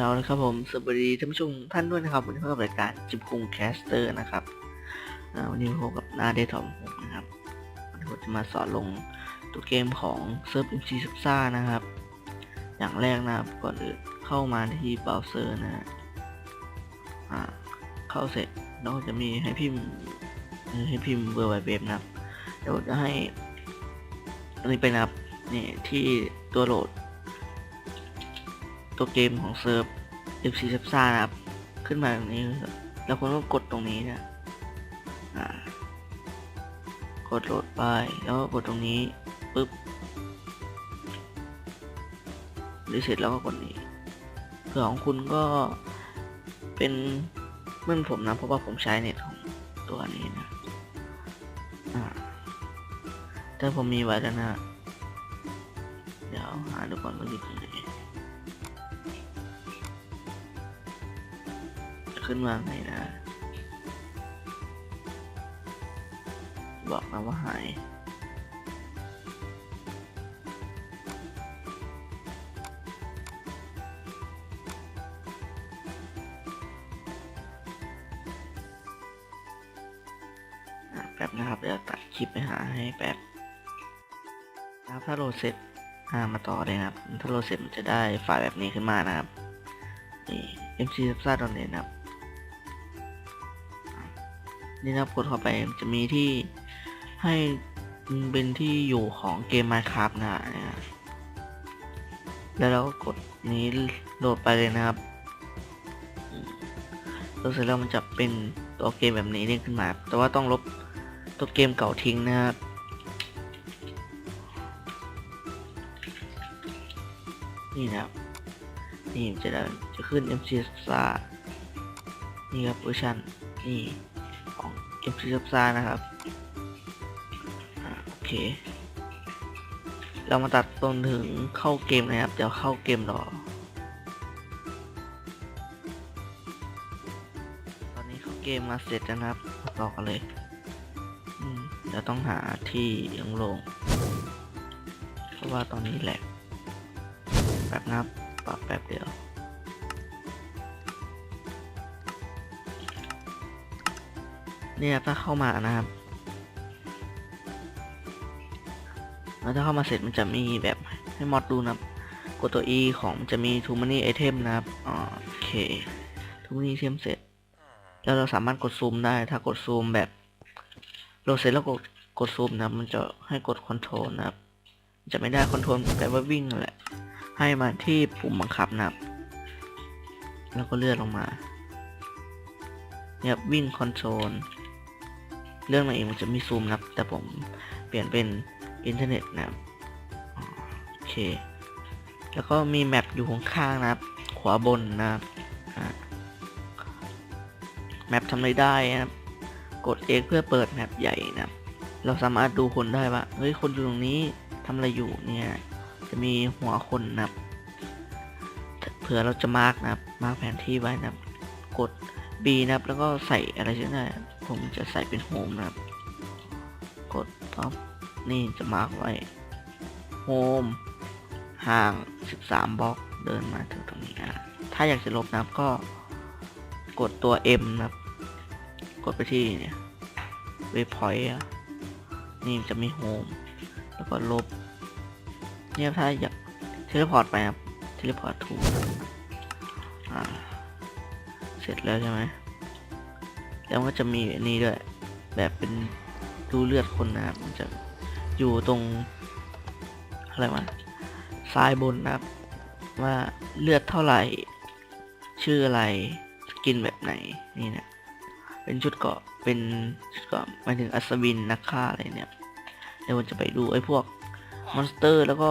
เอาละครับผมสวัสดีท่านผู้ชมท่านด้วยนะครับวันนี้พบกับรายการจิบคุงแคสเตอร์นะครับวันนี้พบกับนาเดทอมผมนะครับวันนี้ผมจะมาสอนลงตัวเกมของเซิร์ฟอินซีซับซ่านะครับ อย่างแรกนะครับก่อนอื่นเข้ามาที่เบราว์เซอร์นะฮะเข้าเสร็จแล้วก็จะมีให้พิมพ์ให้พิมพ์เบอร์ไวเว็บนะครับเดี๋ยวจะให้อันนี้ไปนะครับนี่ที่ตัวโหลด ตัวเกมของเซิร์ฟ FC เซฟซ่านะครับ ขึ้นมาตรงนี้ แล้วคุณก็กดตรงนี้นะกดโหลดไป แล้วก็กดตรงนี้ปุ๊บรีเสร็จแล้วก็กดนี้เผื่อของคุณก็เป็นเมื่อนผมนะ เพราะว่าผมใช้เน็ตของตัวนี้นะอ่าแต่ผมมีไว้แล้วนะ เดี๋ยวหาดูก่อนว่าอยู่ตรงไหน ขึ้นมาไงนะ บอกนะว่าหาย แป๊บนะครับ เดี๋ยวตัดคลิปไปหาให้แป๊บนะครับถ้าโหลดเสร็จอ่ามาต่อเลยครับ ถ้าโหลดเสร็จมันจะได้ไฟล์แบบนี้ขึ้นมานะครับนี่ mc s a b s a n e t นะครับ นี่นะกดเข้าไปจะมีที่ให้เป็นที่อยู่ของเกม Minecraft นะฮะแล้วเราก็กดนี้โหลดไปเลยนะครับโหลดเสร็จแล้วมันจะเป็นตัวเกมแบบนี้เด้งขึ้นมา แต่ว่าต้องลบตัวเกมเก่าทิ้งนะครับนี่นะครับนี่จะได้จะขึ้น MC s a นี่ครับเวอร์ชันนี่ ของ MC s a นะครับอโอเค เรามาตัดตรงถึงเข้าเกมนะครับ เดี๋ยวเข้าเกมรอ ตอนนี้เข้าเกมมาเสร็จแล้วนะครับรอกันเลยอืมเดี๋ยวต้องหาที่ยังลง เพราะว่าตอนนี้แหลกแบบนะครับปรับแป๊บเดียว เนี่ยถ้าเข้ามานะครับแล้วถ้าเข้ามาเสร็จมันจะมีแบบให้มอดดูนะครับ กดตัว E ของจะมี too many item นะครับโอเค too many item เสร็จ แล้วเราสามารถกดซูมได้ ถ้ากดซูมแบบโหลดเสร็จแล้วกดกดซูมนะมันจะให้กดคอนโทรลนะครับ จะไม่ได้คอนโทรลแปลว่าวิ่งแหละ ให้มาที่ปุ่มบังคับนะครับ แล้วก็เลื่อนลงมาเนี่ยวิ่งคอนโทรล เรื่องมาเองมันจะมีซูมนะครับ แต่ผมเปลี่ยนเป็นอินเทอร์เน็ตนะครับโอเค แล้วก็มีแมปอยู่ข้างๆนะครับ ขวาบนนะครับแมปทำอะไรได้นะครับ กด X เพื่อเปิดแมปใหญ่นะครับ เราสามารถดูคนได้ว่าเฮ้ยคนอยู่ตรงนี้ทำอะไรอยู่เนี่ย จะมีหัวคนนะครับเผื่อเราจะมาร์กนะครับ มาร์กแผนที่ไว้นะครับ กด B นะครับ แล้วก็ใส่อะไรชื่อได้ ผมจะใส่เป็นโฮมนะครับ กดปั๊บนี่จะมาร์กไว้โฮมห่าง 13บล็อกเดินมาถึงตรงนี้นะถ้าอยากจะลบนะครับก็กดตัว M นะครับ กดไปที่เนี่ยเวพอยต์นี่จะมีโฮมแล้วก็ลบ เนี่ยถ้าอยากเทเลพอร์ตไปครับเทเลพอร์ตถูกเสร็จแล้วใช่ไหม แล้วก็จะมีนี้ด้วย แบบเป็นดูเลือดคนนะครับมันจะอยู่ตรงอะไรวะซ้ายบนนะครับ ว่าเลือดเท่าไหร่ ชื่ออะไรสกินแบบไหนนี่นะเป็นชุดเกาะเป็นชุดเกาะหมายถึงอัศวินนักฆ่าอะไรเนี่ยเดี๋ยวผมจะไปดูไอ้พวกมอนสเตอร์แล้วก็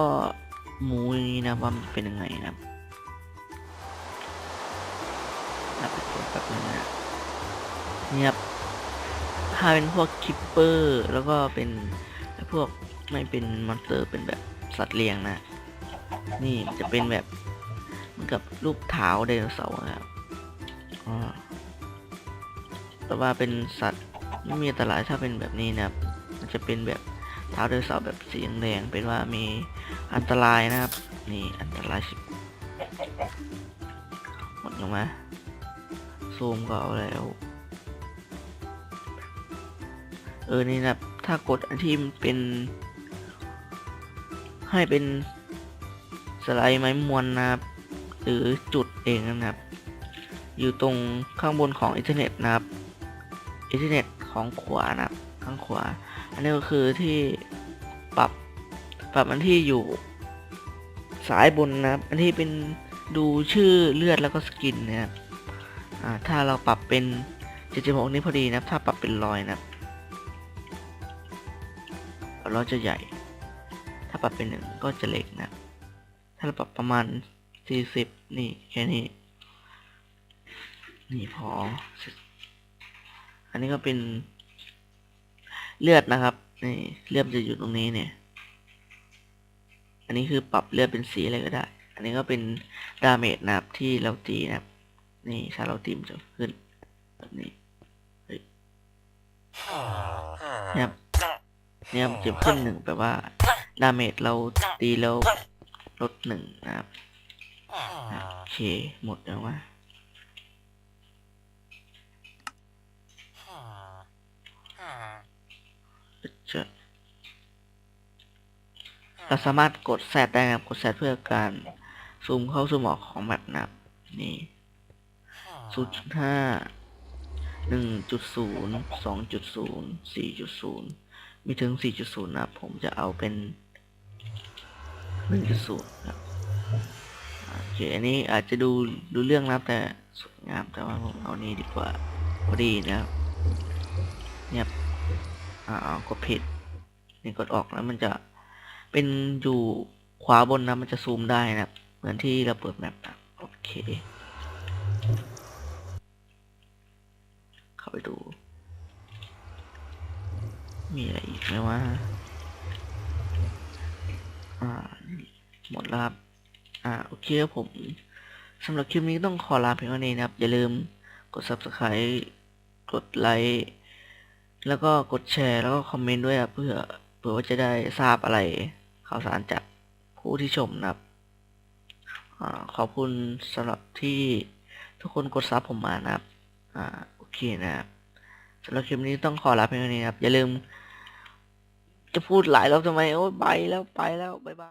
หมูยนี้นะว่ามันเป็นยังไงนะครับนับไปตัวแบบนึงนะ นี่ยครับถ้าเป็นพวกคิปเปอร์ แล้วก็เป็นพวกไม่เป็นมอนสเตอร์เป็นแบบสัตว์เลี้ยงนะ นี่มันจะเป็นแบบเหมือนกับรูปเท้าไดโนเสาร์นะครับอ๋อแต่ว่าเป็นสัตว์ไม่มีอันตรายถ้าเป็นแบบนี้นะครับ มันจะเป็นแบบเท้าไดโนเสาร์แบบสีแดงเป็นว่ามีอันตรายนะครับ นี่อันตรายสิถูกไหมซูมก็เอาแล้ว เออนี่นะถ้ากดอันที่มันเป็น ให้เป็นสไลด์ไม้มวนนะครับหรือจุดเองนะครับ อยู่ตรงข้างบนของอินเทอร์เน็ตนะครับอินเทอร์เน็ตของขวานะครับ ข้างขวา อันนี้ก็คือที่ปรับปรับอันที่อยู่ซ้ายบนนะครับ อันที่เป็นดูชื่อเลือดแล้วก็สกินนะครับถ้าเราปรับเป็น 76 นี่พอดีนะครับ ถ้าปรับเป็นรอยนะครับ เราจะใหญ่ ถ้าปรับเป็นหนึ่งก็จะเล็กนะครับถ้าเราปรับประมาณ 40 นี่แค่นี้ นี่พอ อันนี้ก็เป็นเลือดนะครับ นี่เลือดจะอยู่ตรงนี้เนี่ย อันนี้คือปรับเลือดเป็นสีอะไรก็ได้ อันนี้ก็เป็นดาเมจนะครับที่เราตีนะครับ นี่ถ้าเราตีมนจะขึ้นแบบนี้ เฮ้ยเนี่ยครับ เนี่ยครับขึ้นหนึ่งแปลว่าดาเมจเราตีแล้วลดหนึ่งนะครับโอเค หมดแล้ววะจะเราสามารถกดแซดได้นะครับ กดแซดเพื่อการซูมเข้าซูมออกของแมปนะครับนี่ศูนย์จุดห้าหนึ่งจุดศูนย์สองจุดศูนย์สี่จุดศูนย์ มีถึงสี่จุดศูนะครับผมจะเอาเป็นหนึ่งจุดศูนย์ครับโอเคอันนี้อาจจะดูดูเรื่องนับแต่สวยงามแต่ว่าผมเอานี้ดีกว่าพอดีนะครับเนี่ยอ่าเอากดผิดนี่กดออกแล้วมันจะเป็นอยู่ขวาบนนะมันจะซูมได้นะครับเหมือนที่เราเปิดแมปนะโอเค เข้าไปดู มีอะไรอีกไหมวะอ่า หมดแล้วครับ อ่า โอเคครับผมสำหรับคลิปนี้ต้องขอลาเพียงเท่านี้นะครับ อย่าลืมกด subscribe กดไลค์ แล้วก็กดแชร์ แล้วก็คอมเมนต์ด้วยครับเพื่อเผื่อว่าจะได้ทราบอะไรข่าวสารจากผู้ที่ชมนะครับอขอบคุณสำหรับที่ทุกคนกดซับผมมานะครับ อ่า โอเคนะครับ สำหรับคลิปนี้ต้องขอลาเพียงเท่านี้ครับ อย่าลืม จะพูดหลายรอบทำไม โอ้ยไปแล้วไปแล้ว บ๊ายบาย